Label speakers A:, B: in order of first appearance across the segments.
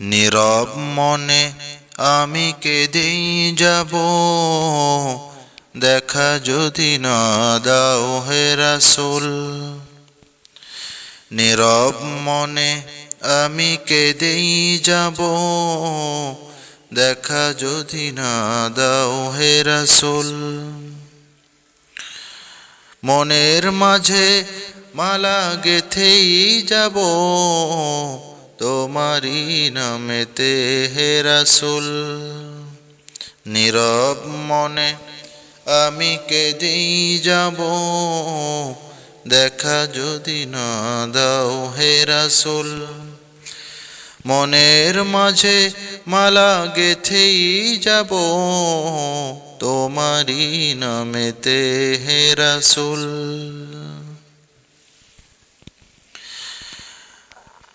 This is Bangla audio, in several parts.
A: নীরব মনে আমি কেঁদেই যাব। দেখা যদি না দাও হে রাসূল। নীরব মনে আমি কেঁদেই যাব। দেখা যদি না দাও হে রাসূল। মনের মাঝে মালা গেথেই যাব। তোমারি নামেতে হে রাসূল। নীরব মনে আমি কেঁদেই যাব। দেখা যদি না দাও হে রাসূল। মনের মাঝে মালা গেথেই যাব। তোমারি নামেতে হে রাসূল।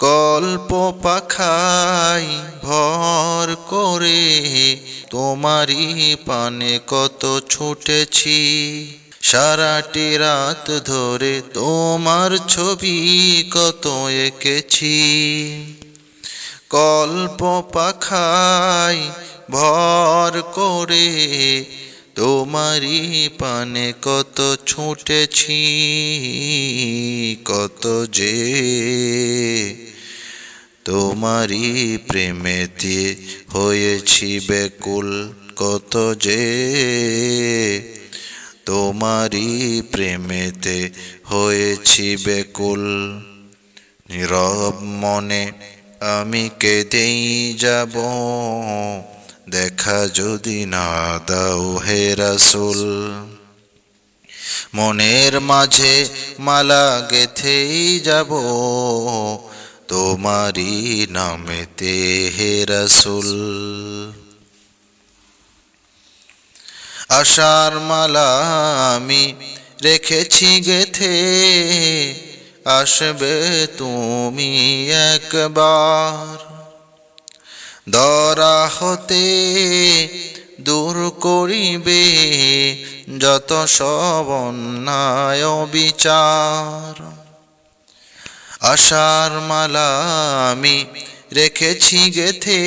A: কল্প পাখাই ভর করে তোমারই পানে কত ছুটেছি। সারাটি রাত ধরে তোমার ছবি কত এঁকেছি। কল্প পাখাই ভর করে তোমারই পানে কত ছুটেছি, কত যে তোমারই প্রেমেতে হয়েছি বেকুল কত যে তোমারই প্রেমেতে হয়েছি বেকুল নীরব মনে আমি কেঁদেই যাব দেখা যদি না দাও হে রাসূল। মনের মাঝে মালা গেথেই যাব তোমারি নামেতে হে রাসূল। আশার মালা আমি রেখেছি গেথে, আসবে তুমি একবার। দরা হতে দূর করিবে যত সব অন্যায় বিচার। আশার মালা আমি রেখেছি গেথে,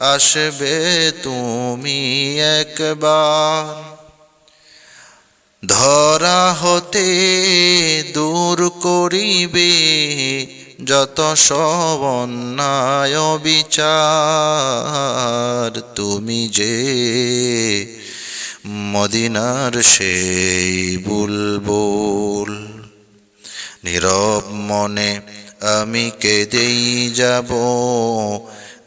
A: আসবে তুমি একবার। ধরা হতে দূর করিবে যত সব বিচার তুমি যে মদিনার সেই বুলবুল। নীরব মনে আমি কেঁদেই যাব,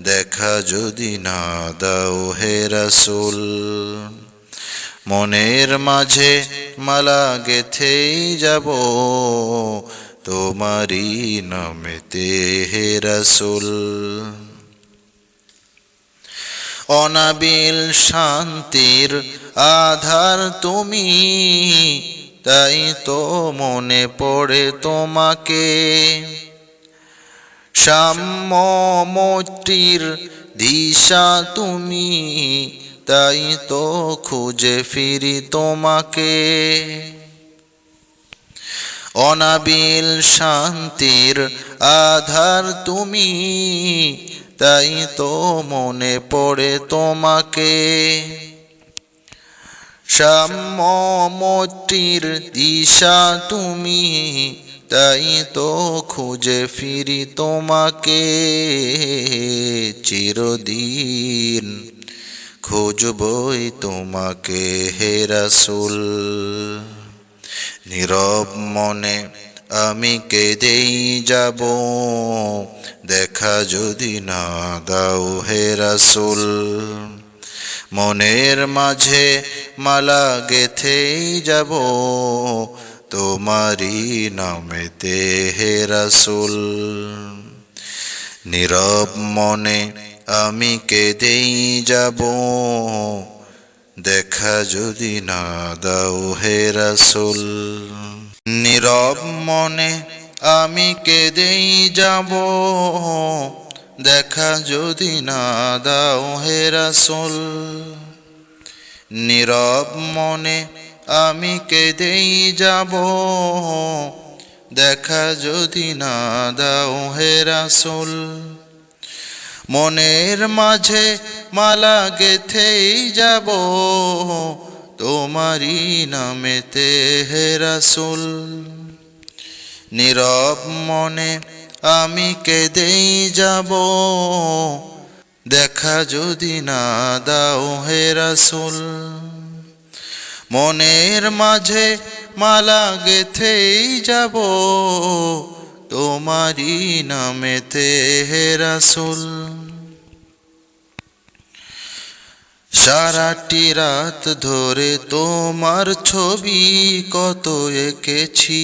A: দেখা যদি না দাও হে রাসূল। মনের মাঝে মালা গেথেই যাব তোমারি নামেতে হে রাসূল। অনাবিল শান্তির আধার তুমি, তাই তো মনে পড়ে তোমাকে। সাম্য মোটির দিশা তুমি, তাই তো খুঁজে ফিরি তোমাকে। অনাবিল শান্তির আধার তুমি, তাই তো মনে পড়ে তোমাকে। সাম্য মোটির দিশা তুমি, তাই তো খুঁজে ফিরি তোমাকে। চিরদিন খুঁজবই তোমাকে হে রাসূল। নীরব মনে আমি কেঁদেই যাব। দেখা যদি না দাও হে রাসূল। মনের মাঝে মালা গেথেই যাব। তোমারি নামেতে হে রাসূল। নীরব মনে আমি কেঁদেই যাব। দেখা যদি না দাও হে রাসুল। নীরব মনে আমি কেঁদেই যাব। দেখা যদি না দাও হে রাসুল। নীরব মনে আমি কেঁদেই যাব। দেখা যদি না দাও হে রাসুল। মনের মাঝে মালা গেথেই যাব। তোমারই নামেতে হে রাসুল, নীরব মনে আমি কেঁদেই যাব। দেখা যদি না দাও হে রাসুল, মনের মাঝে মালা গেথেই যাব। তোমারই নামেতে রাসুল। সারাটি রাত ধরে তোমার ছবি কত এঁকেছি।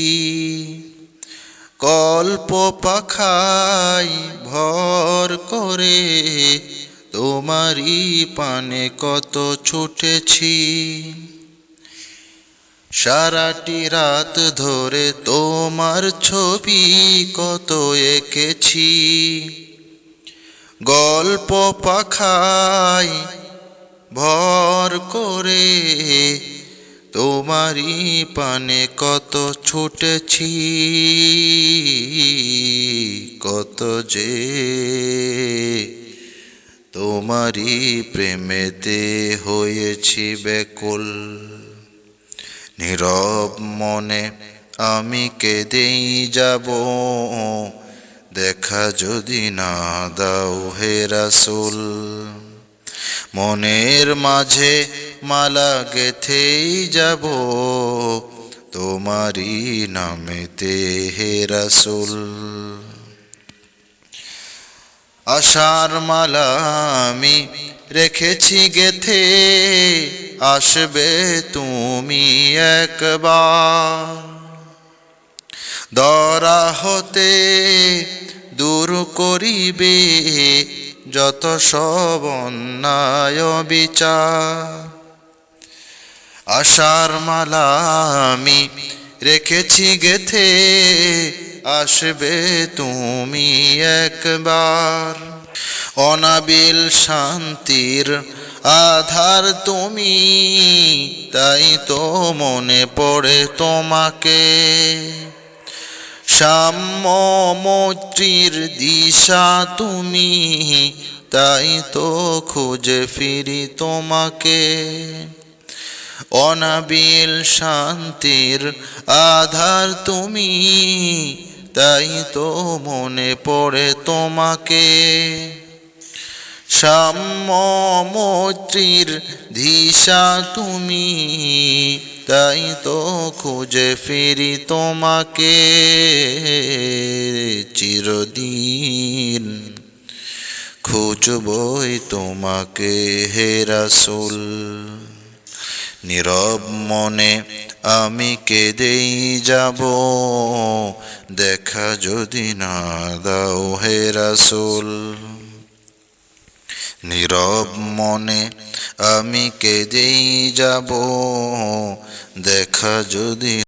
A: কল্প পাখাই ভর করে তোমারই পানে কত ছুটেছি। সারাটি রাত ধরে তোমার ছবি কত এঁকেছি। গল্প পাখাই ভর করে তোমারই পানে কত ছুটেছি, কত যে তোমারই প্রেমেতে হয়েছি বেকুল নীরব মনে আমি কেঁদেই যাব। দেখা যদি না দাও হে রাসুল। মনের মাঝে মালা গেথেই যাব। তোমারই নামেতে হে রাসুল। আশার মালা আমি রেখেছি গেথে। আসবে তুমি একবার। দরা হতে দূর করিবে যত সব অন্যায় বিচার। আশার মালা আমি রেখেছি গেথে, আসবে তুমি একবার। অনাবিল শান্তির আধার তুমি, তাই তো মনে পড়ে তোমাকে। সাম্য মৈত্রীর দিশা তুমি, তাই তো খুঁজে ফিরি তোমাকে। অনাবিল শান্তির আধার তুমি তাই তো মনে পড়ে তোমাকে। সাম্য মৈত্রীর দিশা তুমি, তাই তো খুঁজে ফিরি তোমাকে। চিরদিন খুঁজবই তোমাকে হে রাসুল। নীরব মনে আমি কেঁদেই যাব। দেখা যদি না দাও হে রাসুল। নীরব মনে আমি কেঁদেই যাব। দেখা যদি